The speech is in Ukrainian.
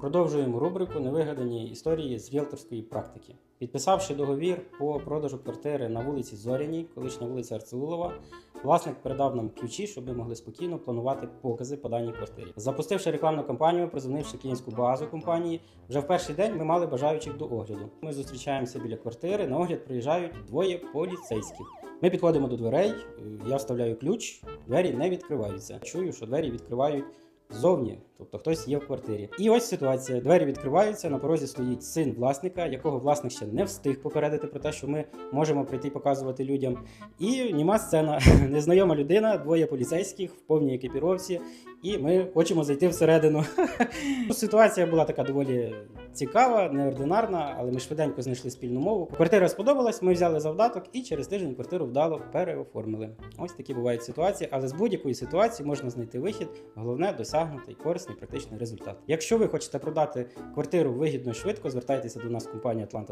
Продовжуємо рубрику Невигадані історії з ріелторської практики. Підписавши договір по продажу квартири на вулиці Зоряній, колишня вулиця Арцеулова, власник передав нам ключі, щоб ми могли спокійно планувати покази по даній квартирі. Запустивши рекламну кампанію, прозвонивши клієнтську базу компанії, вже в перший день ми мали бажаючих до огляду. Ми зустрічаємося біля квартири. На огляд приїжджають двоє поліцейських. Ми підходимо до дверей, я вставляю ключ, двері не відкриваються. Чую, що двері відкривають ззовні, тобто хтось є в квартирі. І ось ситуація: двері відкриваються. На порозі стоїть син власника, якого власник ще не встиг попередити про те, що ми можемо прийти показувати людям. І німа сцена, незнайома людина, двоє поліцейських в повній екіпіровці, і ми хочемо зайти всередину. Ситуація була така доволі цікава, неординарна, але ми швиденько знайшли спільну мову. Квартира сподобалась, ми взяли завдаток і через тиждень квартиру вдало переоформили. Ось такі бувають ситуації, але з будь-якої ситуації можна знайти вихід. Головне досягнути корисний практичний результат. Якщо ви хочете продати квартиру вигідно і швидко, звертайтеся до нас в компанію Атланта.